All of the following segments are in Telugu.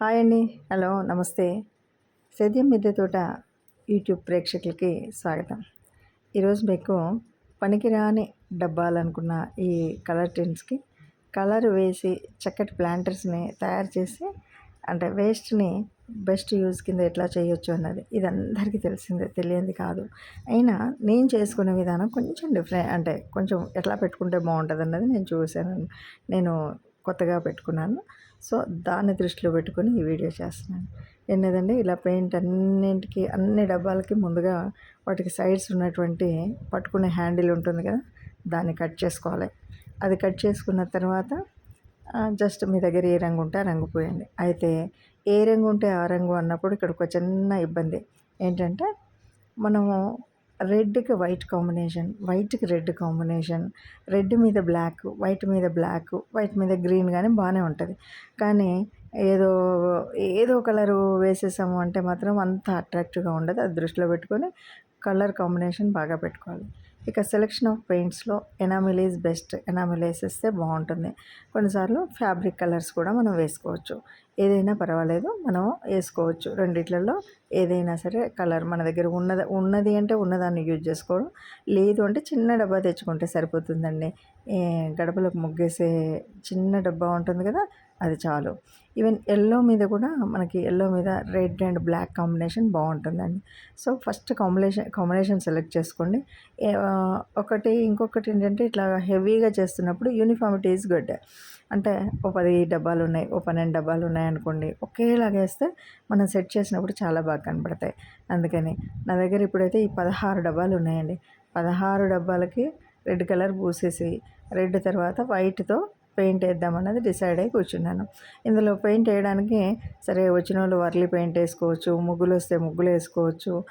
హాయ్ అండి. హలో నమస్తే. సేద్యం మిద్దె తోట యూట్యూబ్ ప్రేక్షకులకి స్వాగతం. ఈరోజు మీకు పనికిరాని డబ్బాలనుకున్న ఈ కలర్ టిన్స్కి కలర్ వేసి చక్కటి ప్లాంటర్స్ని తయారు చేసి అంటే వేస్ట్ని బెస్ట్ యూజ్ కింద ఎట్లా చేయొచ్చు అన్నది ఇది అందరికీ తెలిసిందే తెలియంది కాదు. అయినా నేను చేసుకునే విధానం కొంచెం డిఫరెంట్ అంటే కొంచెం ఎట్లా పెట్టుకుంటే బాగుంటుంది అన్నది నేను చూశాను. నేను కొత్తగా పెట్టుకున్నాను. సో దాన్ని దృష్టిలో పెట్టుకొని ఈ వీడియో చేస్తున్నాను. ఏంటంటే ఇలా పెయింట్ అన్నింటికి అన్ని డబ్బాలకి ముందుగా వాటికి సైడ్స్ ఉన్నటువంటి పట్టుకునే హ్యాండిల్ ఉంటుంది కదా దాన్ని కట్ చేసుకోవాలి. అది కట్ చేసుకున్న తర్వాత జస్ట్ మీ దగ్గర ఏ రంగు ఉంటే ఆ రంగు పోయండి. అయితే ఏ రంగు ఉంటే ఆ రంగు అన్నప్పుడు ఇక్కడ ఒక చిన్న ఇబ్బంది. ఏంటంటే మనము రెడ్కి వైట్ కాంబినేషన్ వైట్కి రెడ్ కాంబినేషన్ రెడ్ మీద బ్లాక్ వైట్ మీద బ్లాక్ వైట్ మీద గ్రీన్ కానీ బాగానే ఉంటుంది. కానీ ఏదో ఏదో కలరు వేసేసాము అంటే మాత్రం అంత అట్రాక్టివ్గా ఉండదు. అది దృష్టిలో పెట్టుకొని కలర్ కాంబినేషన్ బాగా పెట్టుకోవాలి. ఇక సెలెక్షన్ ఆఫ్ పెయింట్స్లో ఎనామిల్ ఈజ్ బెస్ట్ ఎనామిల్ వేసేస్తే బాగుంటుంది. కొన్నిసార్లు ఫ్యాబ్రిక్ కలర్స్ కూడా మనం వేసుకోవచ్చు. ఏదైనా పర్వాలేదు మనం వేసుకోవచ్చు. రెండిట్లలో ఏదైనా సరే కలర్ మన దగ్గర ఉన్నది ఉన్నది అంటే ఉన్నదాన్ని యూజ్ చేసుకోవడం. లేదు అంటే చిన్న డబ్బా తెచ్చుకుంటే సరిపోతుందండి. గడపలకు ముగ్గేసే చిన్న డబ్బా ఉంటుంది కదా అది చాలు. ఈవెన్ ఎల్లో మీద కూడా మనకి ఎల్లో మీద రెడ్ అండ్ బ్లాక్ కాంబినేషన్ బాగుంటుందండి. So first combination combination select చేసుకోండి. ఒకటి ఇంకొకటి ఏంటంటే ఇట్లా హెవీగా చేస్తున్నప్పుడు యూనిఫామిటీ ఈజ్ గుడ్ అంటే ఓ పది డబ్బాలు ఉన్నాయి ఓ పన్నెండు డబ్బాలు ఉన్నాయి అనుకోండి ఒకేలాగా వేస్తే మనం సెట్ చేసినప్పుడు చాలా బాగా కనపడతాయి. అందుకని నా దగ్గర ఇప్పుడైతే ఈ పదహారు డబ్బాలు ఉన్నాయండి. పదహారు డబ్బాలకి రెడ్ కలర్ పూసేసి రెడ్ తర్వాత వైట్తో పెయింట్ వేద్దామన్నది డిసైడ్ అయి కూర్చున్నాను. ఇందులో పెయింట్ వేయడానికి సరే వచ్చిన వాళ్ళు వర్లీ పెయింట్ వేసుకోవచ్చు ముగ్గులు వస్తే ముగ్గులు వేసుకోవచ్చు.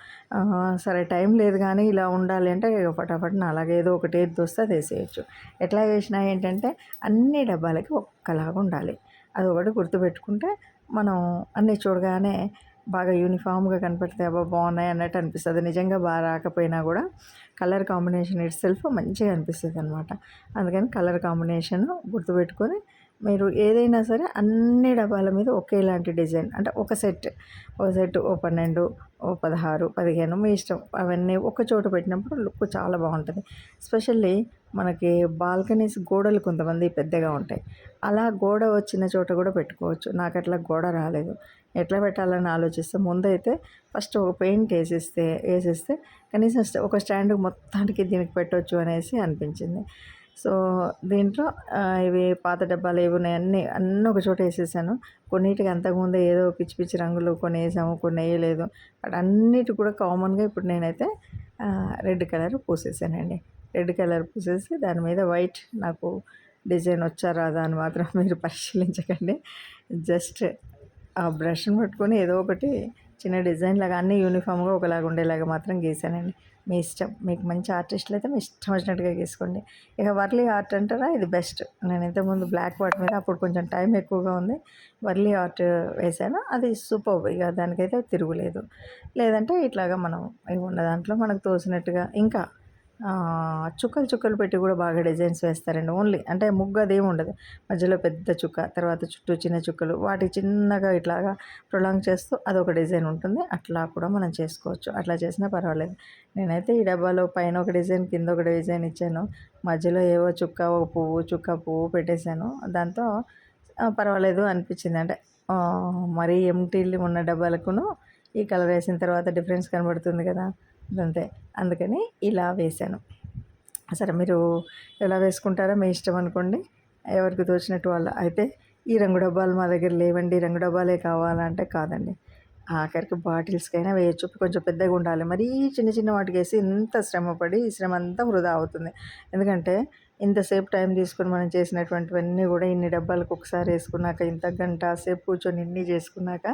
సరే టైం లేదు కానీ ఇలా ఉండాలి అంటే ఫటాఫట్ అలాగే ఏదో ఒకటి ఏది వస్తే అది వేసేయచ్చు. ఎట్లా చేసినా ఏంటంటే అన్ని డబ్బాలకి ఒక్కలాగా ఉండాలి. అది ఒకటి గుర్తుపెట్టుకుంటే మనం అన్నీ చూడగానే బాగా యూనిఫామ్గా కనపడితే అబ్బా బాగున్నాయి అన్నట్టు అనిపిస్తుంది. నిజంగా బాగా రాకపోయినా కూడా కలర్ కాంబినేషన్ ఇట్ సెల్ఫ్ మంచిగా అనిపిస్తుంది అనమాట అందుకని కలర్ కాంబినేషన్ గుర్తుపెట్టుకొని మీరు ఏదైనా సరే అన్ని డబ్బాల మీద ఒకేలాంటి డిజైన్ అంటే ఒక సెట్ ఒక సెట్ ఓ పన్నెండు ఓ పదహారు పదిహేను మీ ఇష్టం. అవన్నీ ఒక చోట పెట్టినప్పుడు లుక్ చాలా బాగుంటుంది. స్పెషల్లీ మనకి బాల్కనీస్ గోడలు కొంతమంది పెద్దగా ఉంటాయి. అలా గోడ వచ్చిన చోట కూడా పెట్టుకోవచ్చు. నాకు అట్లా గోడ రాలేదు. ఎట్లా పెట్టాలని ఆలోచిస్తే ముందైతే ఫస్ట్ ఒక పెయింట్ వేసేస్తే వేసేస్తే కనీసం ఒక స్టాండ్ మొత్తానికి దీనికి పెట్టవచ్చు అనేసి అనిపించింది. సో దీంట్లో ఇవి పాత డబ్బాలు ఏవి ఉన్నాయి. అన్నీ అన్నీ ఒక చోట వేసేసాను. కొన్నిటికి అంతకుముందే ఏదో పిచ్చి పిచ్చి రంగులు కొన్ని వేసాము కొన్ని వేయలేదు. అటు అన్నిటి కూడా కామన్గా ఇప్పుడు నేనైతే రెడ్ కలర్ పూసేసానండి. రెడ్ కలర్ పూసేసి దాని మీద వైట్ నాకు డిజైన్ వచ్చా రాదా అని మాత్రం మీరు పరిశీలించకండి. జస్ట్ ఆ బ్రష్ని పట్టుకొని ఏదో ఒకటి చిన్న డిజైన్ లాగా అన్నీ యూనిఫామ్గా ఒకలాగా ఉండేలాగా మాత్రం గీసానండి. మీ ఇష్టం మీకు మంచి ఆర్టిస్టులు అయితే మీ ఇష్టం వచ్చినట్టుగా గీసుకోండి. ఇక వర్లీ ఆర్ట్ అంటారా? ఇది బెస్ట్. నేను ఇంతకుముందు బ్లాక్ వాట్ మీద అప్పుడు కొంచెం టైం ఎక్కువగా ఉంది. వర్లీ ఆర్ట్ వేసాను. అది సూపర్. ఇక దానికైతే తిరుగులేదు. లేదంటే ఇట్లాగా మనం ఉన్న దాంట్లో మనకు తోసినట్టుగా ఇంకా చుక్కలు చుక్కలు పెట్టి కూడా బాగా డిజైన్స్ వేస్తారండి. ఓన్లీ అంటే ముగ్గు అదేమి ఉండదు. మధ్యలో పెద్ద చుక్క తర్వాత చుట్టూ చిన్న చుక్కలు వాటి చిన్నగా ఇట్లాగా ప్రొలాంగ్ చేస్తూ అదొక డిజైన్ ఉంటుంది. అట్లా కూడా మనం చేసుకోవచ్చు. అట్లా చేసినా పర్వాలేదు. నేనైతే ఈ డబ్బాలో పైన ఒక డిజైన్ కింద ఒక డిజైన్ ఇచ్చాను. మధ్యలో ఏవో చుక్క ఒక పువ్వు చుక్క పువ్వు పెట్టేశాను. దాంతో పర్వాలేదు అనిపించింది. అంటే మరీ ఎంటీలు ఉన్న డబ్బాలకును ఈ కలర్ వేసిన తర్వాత డిఫరెన్స్ కనబడుతుంది కదా. అంతే. అందుకని ఇలా వేసాను సరే మీరు ఎలా వేసుకుంటారో మీ ఇష్టం అనుకోండి. ఎవరికి తోచినట్టు వాళ్ళ. అయితే ఈ రంగు డబ్బాలు మా దగ్గర లేవండి. రంగు డబ్బాలే కావాలంటే కాదండి. ఆఖరికి బాటిల్స్కైనా వేయచ్చు. కొంచెం పెద్దగా ఉండాలి. మరీ చిన్న చిన్న వాటికి వేసి ఇంత శ్రమపడి ఈ శ్రమ అంతా వృధా అవుతుంది. ఎందుకంటే ఇంతసేపు టైం తీసుకుని మనం చేసినటువంటివన్నీ కూడా ఇన్ని డబ్బాలకు ఒకసారి వేసుకున్నాక ఇంత గంట సేపు కూర్చొని ఇన్ని చేసుకున్నాక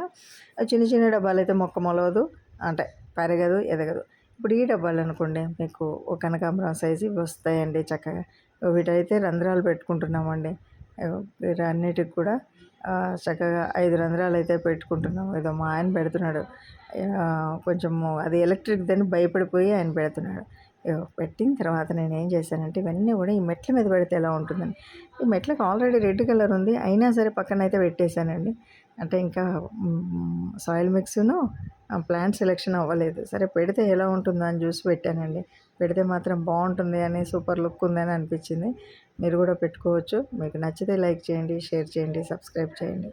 చిన్న చిన్న డబ్బాలు అయితే మొక్క మొలవదు. అంటే పెరగదు ఎదగదు. ఇప్పుడు ఈ డబ్బాలు అనుకోండి మీకు ఒక కనకాంబరం సైజు ఇవి వస్తాయండి చక్కగా. వీటైతే రంధ్రాలు పెట్టుకుంటున్నామండి. అన్నిటికి కూడా చక్కగా ఐదు రంధ్రాలు అయితే పెట్టుకుంటున్నాం. ఏదో మా ఆయన పెడుతున్నాడు. కొంచెము అది ఎలక్ట్రిక్ దాన్ని భయపడిపోయి ఆయన పెడుతున్నాడు. పెట్టిన తర్వాత నేను ఏం చేశానంటే ఇవన్నీ కూడా ఈ మెట్ల మీద పెడితే ఎలా ఉంటుందని. ఈ మెట్లకు ఆల్రెడీ రెడ్ కలర్ ఉంది అయినా సరే పక్కన అయితే పెట్టేశానండి. అంటే ఇంకా సాయిల్ మిక్స్ను ప్లాంట్ సెలెక్షన్ అవ్వలేదు. సరే పెడితే ఎలా ఉంటుందో అని చూసి పెట్టానండి. పెడితే మాత్రం బాగుంటుంది అని సూపర్ లుక్ ఉందని అనిపించింది. మీరు కూడా పెట్టుకోవచ్చు. మీకు నచ్చితే లైక్ చేయండి షేర్ చేయండి సబ్స్క్రైబ్ చేయండి.